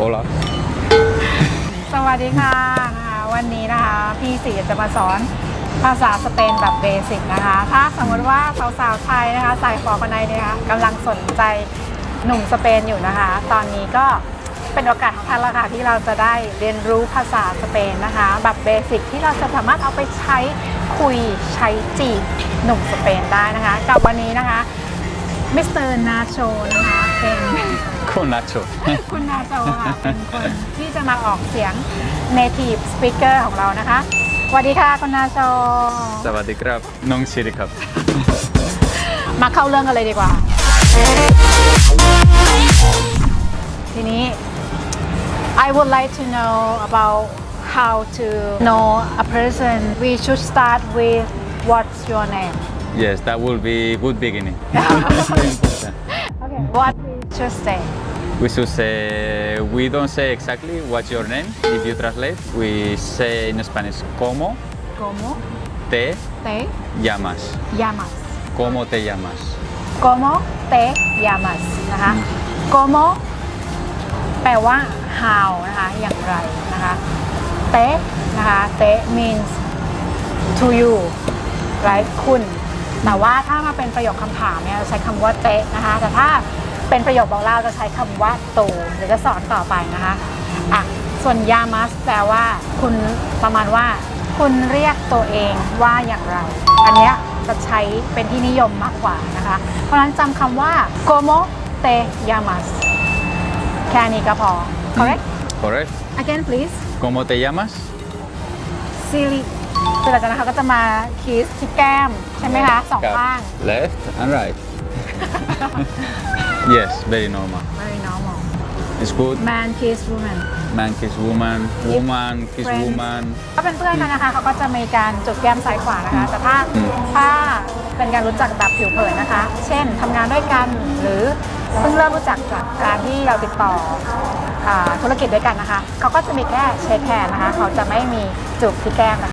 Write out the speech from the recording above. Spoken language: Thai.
Hola. สวัสดีค่ะนะคะวันนี้นะคะพี่สีจะมาสอนภาษาสเปนแบบเบสิกนะคะ ถ้าสมมติว่าสาวๆไทยนะคะใส่ฟอร์กันในเนี่ยนะคะกำลังสนใจหนุ่มสเปนอยู่นะคะ ตอนนี้ก็เป็นโอกาสของท่านละค่ะที่เราจะได้เรียนรู้ภาษาสเปนนะคะ แบบเบสิกที่เราจะสามารถเอาไปใช้คุยใช้จีบหนุ่มสเปนได้นะคะ กับวันนี้นะคะมิสเตอร์นาโชนะคะ เป็น Con Nacho. คุณนาโจค่ะเป็นคนที่จะมาออกเสียง native speaker ของเรานะคะสวัสดีค่ะคุณนาโจ Savadi krab. Nong Siri krab. มาเข้าเรื่องกันเลยดีกว่า ทีนี้ I would like to know about how to know a person we should start with what's your name Yes, that will be good beginning. It's very important. okay what we should say We should say, we don't say exactly what's your name. If you translate, we say in Spanish, ¿cómo como te te llamas? llamas ¿Cómo te llamas? como te llamas นะคะ como แปลว่า how นะคะ อย่างไรนะคะ te นะคะ te means to you right คุณ แต่ว่าถ้ามาเป็นประโยคคำถามเนี่ยเราใช้คำว่า te นะคะ แต่ถ้า เป็นประโยคบอกเล่าจะใช้คำว่าตูเดี๋ยวจะสอนต่อไปนะคะอะส่วน yamas แปลว่า คุณประมาณว่า คุณเรียกตัวเองว่าอย่างไร อันเนี้ยจะใช้เป็นที่นิยมมากกว่านะคะ เพราะฉะนั้นจำคำว่า como te llamas แค่นี้ก็พอ correct Correct. again please ¿Cómo te llamas? silly คือหลังจากนั้นเขาก็จะมาคิสที่แก้ม ใช่ไหมคะสอง Cup. ข้าง Left and right. Yes, very normal. very normal It's good. man kiss woman Man kiss woman, woman kiss Friends. woman. ก็เป็นเพื่อนกันนะคะเขาก็จะมีการจุดแก้มซ้ายขวานะคะ แต่ถ้าอืม ถ้าเป็นการรู้จักแบบผิวเผินนะคะ เช่นทำงานด้วยกันหรือเพิ่งเริ่มรู้จักจากการที่เราติดต่ออาธุรกิจด้วยกันนะคะเขาก็จะมีแค่เช็คแฮนด์นะคะ เขาจะไม่มีจูบที่แก้มนะคะ